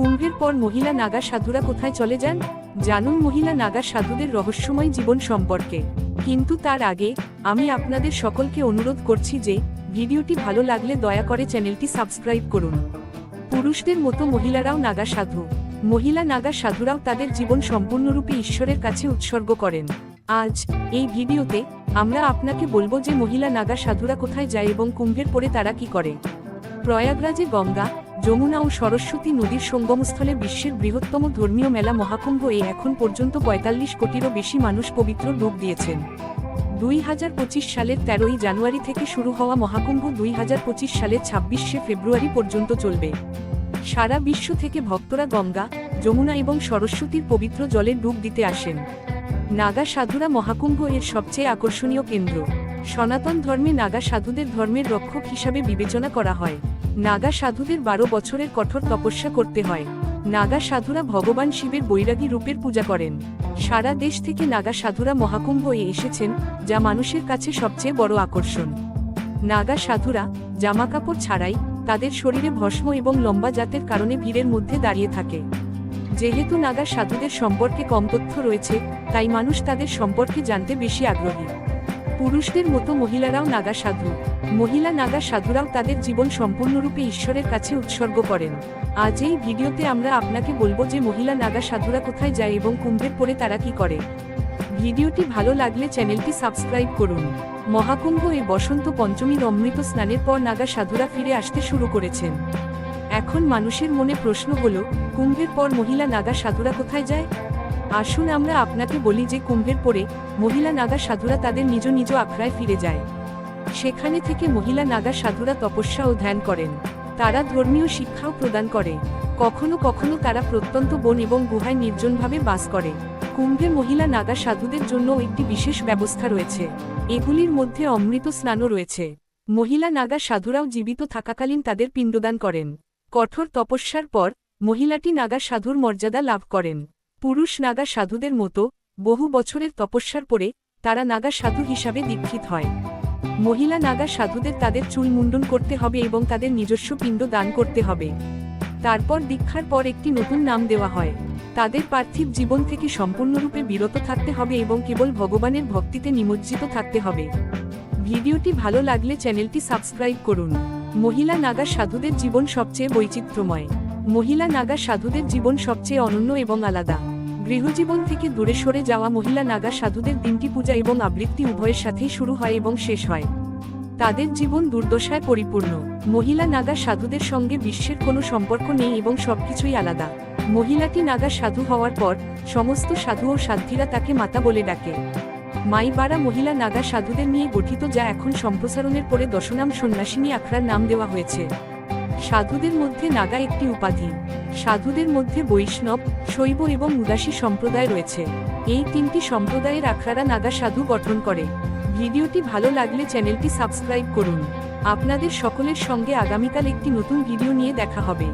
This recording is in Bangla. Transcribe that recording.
কুম্ভের পর মহিলা নাগা সাধুরা কোথায় চলে যান? জানুন মহিলা নাগা সাধুদের রহস্যময় জীবন সম্পর্কে। কিন্তু তার আগে, আমি আপনাদের সকলকে অনুরোধ করছি যে, ভিডিওটি ভালো লাগলে দয়া করে চ্যানেলটি সাবস্ক্রাইব করুন। পুরুষদের মতো মহিলারাও নাগা সাধু। মহিলা নাগা সাধুরাও তাদের জীবন সম্পূর্ণরূপে ঈশ্বরের কাছে উৎসর্গ করেন। আজ, এই ভিডিওতে, আমরা আপনাকে বলব যে মহিলা নাগা সাধুরা কোথায় যায় এবং কুম্ভের পরে তারা কি করে। প্রয়াগরাজে গঙ্গা যমুনা ও সরস্বতী নদীর সঙ্গমস্থলে বিশ্বের বৃহত্তম ধর্মীয় মেলা মহাকুম্ভ এ এখন পর্যন্ত পঁয়তাল্লিশ কোটিরও বেশি মানুষ পবিত্র ডুব দিয়েছেন। দুই হাজার পঁচিশ সালের তেরোই জানুয়ারি থেকে শুরু হওয়া মহাকুম্ভ দুই হাজার পঁচিশ সালের ছাব্বিশে ফেব্রুয়ারি পর্যন্ত চলবে। সারা বিশ্ব থেকে ভক্তরা গঙ্গা, যমুনা এবং সরস্বতীর পবিত্র জলে ডুব দিতে আসেন। নাগা সাধুরা মহাকুম্ভ এর সবচেয়ে আকর্ষণীয় কেন্দ্র। সনাতন ধর্মে নাগা সাধুদের ধর্মের রক্ষক হিসাবে বিবেচনা করা হয়। নাগা সাধুদের বারো বছরের কঠোর তপস্যা করতে হয়। নাগা সাধুরা ভগবান শিবের বৈরাগী রূপের পূজা করেন। সারা দেশ থেকে নাগা সাধুরা মহাকুম্ভ এ এসেছেন, যা মানুষের কাছে সবচেয়ে বড় আকর্ষণ। নাগা সাধুরা জামাকাপড় ছাড়াই তাদের শরীরে ভস্ম এবং লম্বা জাতের কারণে ভিড়ের মধ্যে দাঁড়িয়ে থাকে। যেহেতু নাগা সাধুদের সম্পর্কে কম তথ্য রয়েছে, তাই মানুষ তাদের সম্পর্কে জানতে বেশি আগ্রহী। পুরুষদের মতো মহিলারাও নাগা সাধু মহিলা নাগা সাধুরাও তাদের জীবন সম্পূর্ণরূপে ঈশ্বরের কাছে উৎসর্গ করেন। আজ এই ভিডিওতে আমরা আপনাকে বলব যে মহিলা নাগা সাধুরা কোথায় যায় এবং কুম্ভের পরে তারা কি করে। ভিডিওটি ভালো লাগলে চ্যানেলটি সাবস্ক্রাইব করুন। মহাকুম্ভ এ বসন্ত পঞ্চমীর অমৃত স্নানের পর নাগা সাধুরা ফিরে আসতে শুরু করেছেন। এখন মানুষের মনে প্রশ্ন হল, কুম্ভের পর মহিলা নাগা সাধুরা কোথায় যায়? আসুন আমরা আপনাকে বলি যে কুম্ভের পরে মহিলা নাগা সাধুরা তাদের নিজ নিজ আখড়ায় ফিরে যায়। সেখানে থেকে মহিলা নাগা সাধুরা তপস্যা ও ধ্যান করেন। তারা ধর্মীয় শিক্ষাও প্রদান করে। কখনো কখনো তারা প্রত্যন্ত বন এবং গুহায় নির্জনভাবে বাস করে। কুম্ভে মহিলা নাগা সাধুদের জন্য একটি বিশেষ ব্যবস্থা রয়েছে। এগুলির মধ্যে অমৃত স্নানও রয়েছে। মহিলা নাগা সাধুরাও জীবিত থাকাকালীন তাদের পিণ্ডদান করেন। কঠোর তপস্যার পর মহিলাটি নাগা সাধুর মর্যাদা লাভ করেন। পুরুষ নাগা সাধুদের মতো বহু বছরের তপস্যার পরে তারা নাগা সাধু হিসাবে দীক্ষিত হয়। মহিলা নাগা সাধুদের তাদের চুল মুন্ডন করতে হবে এবং তাদের নিজস্ব পিণ্ড দান করতে হবে। তারপর দীক্ষার পর একটি নতুন নাম দেওয়া হয়। তাদের পার্থিব জীবন থেকে সম্পূর্ণরূপে বিরত থাকতে হবে এবং কেবল ভগবানের ভক্তিতে নিমজ্জিত থাকতে হবে। ভিডিওটি ভালো লাগলে চ্যানেলটি সাবস্ক্রাইব করুন। মহিলা নাগা সাধুদের জীবন সবচেয়ে বৈচিত্র্যময়। মহিলা নাগা সাধুদের জীবন সবচেয়ে অনন্য এবং আলাদা। গৃহজীবন থেকে দূরে সরে যাওয়া মহিলা নাগা সাধুদের দিনটি পূজা এবং আবৃত্তি উভয়ের সাথেই শুরু হয় এবং শেষ হয়। তাদের জীবন দুর্দশায় পরিপূর্ণ। মহিলা নাগা সাধুদের সঙ্গে বিশ্বের কোনো সম্পর্ক নেই এবং সবকিছুই আলাদা। মহিলাটি নাগা সাধু হওয়ার পর, সমস্ত সাধু ও সাধ্বীরা তাকে মাতা বলে ডাকে। মাইবাড়া মহিলা নাগা সাধুদের নিয়ে গঠিত যা এখন সম্প্রসারণের পরে দশনাম সন্ন্যাসিনী আখড়ার নাম দেওয়া হয়েছে। সাধুদের মধ্যে নাগা একটি উপাধি। সাধুদের মধ্যে বৈষ্ণব, শৈব এবং উদাসী সম্প্রদায় রয়েছে। এই তিনটি সম্প্রদায়ের আখড়ারা নাগা সাধু গঠন করে। ভিডিওটি ভালো লাগলে চ্যানেলটি সাবস্ক্রাইব করুন। আপনাদের সকলের সঙ্গে আগামীকাল একটি নতুন ভিডিও নিয়ে দেখা হবে।